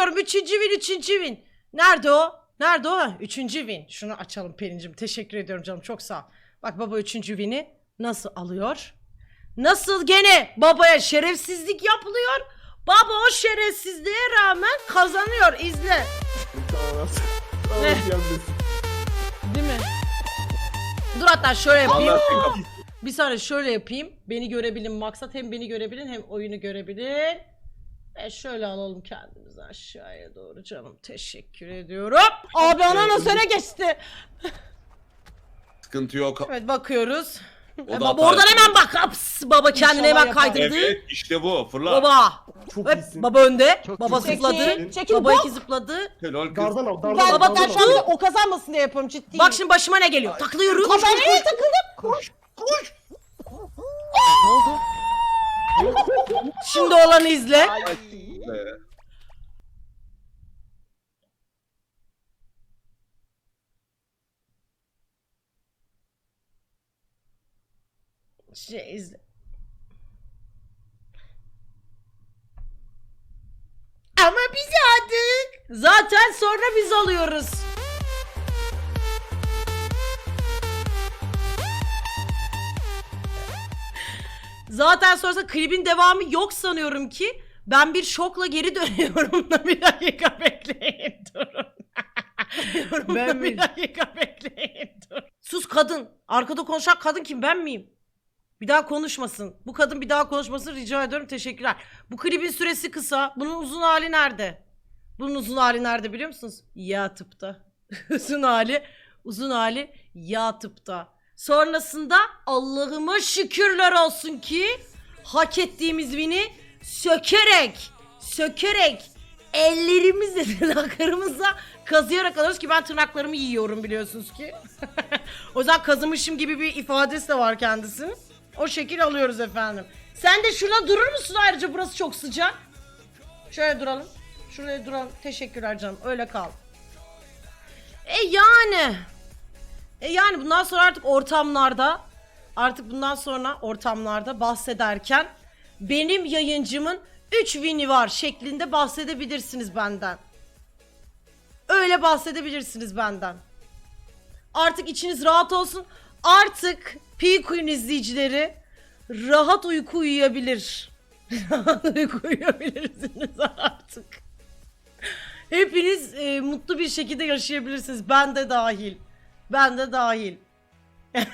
diyorum. Üçüncü win, üçüncü win. Nerede o? Nerede o? Üçüncü win. Şunu açalım Pelin'cim. Teşekkür ediyorum canım. Çok sağ ol. Bak baba üçüncü win'i nasıl alıyor? Nasıl gene babaya şerefsizlik yapılıyor? Baba o şerefsizliğe rağmen kazanıyor. İzle. Tamam. Ne? Tamam gelmesin. Değil mi? Dur hatta şöyle yapayım. Bir saniye şöyle yapayım. Beni görebilin maksat hem beni görebilin hem oyunu görebilin. Ve şöyle alalım kendimizi aşağıya doğru canım. Teşekkür ediyorum. Abi ananas öne geçti. Sıkıntı yok. Evet bakıyoruz. O E, da baba hata oradan yapıyor. hemen bak. Aps, baba kendine İnşallah hemen yapar. kaydırdı. Evet işte bu fırla. Baba. Çok Evet, iyisin. baba önde. Çok baba iyisin. zıpladı. Çekil, çekil, baba bak. iki zıpladı. Helal kız. Dardan al, dardan Ben, al, ben dardan şu anda al. o kazanmasın diye yapıyorum ciddiyim. Bak şimdi başıma ne geliyor. Takılıyorum. Kameraya takıldım. Şimdi olanı izle. Be. Şey izle. Ama biz aldık. Zaten sonra biz alıyoruz. Zaten sonrasında klibin devamı yok sanıyorum ki. Ben bir şokla geri dönüyorum da bir dakika bekleyin durun. ben bir dakika bekleyin dur. Sus kadın. Arkada konuşan kadın kim ben miyim? Bir daha konuşmasın. Bu kadın bir daha konuşmasın rica ediyorum. Teşekkürler. Bu klibin süresi kısa. Bunun uzun hali nerede? Bunun uzun hali nerede biliyor musunuz? YouTube'da. uzun hali, uzun hali YouTube'da. Sonrasında Allah'ıma şükürler olsun ki hak ettiğimiz win'i sökerek, sökerek ellerimizle tırnaklarımızla kazıyarak alıyoruz ki ben tırnaklarımı yiyorum biliyorsunuz ki. o yüzden kazımışım gibi bir ifadesi de var kendisinin. O şekil alıyoruz efendim. Sen de şurada durur musun ayrıca burası çok sıcak. Şöyle duralım. Şuraya duralım. Teşekkürler canım. Öyle kal. E yani. E yani bundan sonra artık ortamlarda artık bundan sonra ortamlarda bahsederken benim yayıncımın 3 win'i var şeklinde bahsedebilirsiniz benden. Öyle bahsedebilirsiniz benden. Artık içiniz rahat olsun. Artık P-Queen izleyicileri rahat uyku uyuyabilir. rahat uyku uyuyabilirsiniz artık. Hepiniz e, mutlu bir şekilde yaşayabilirsiniz. Ben de dahil. Ben de dahil.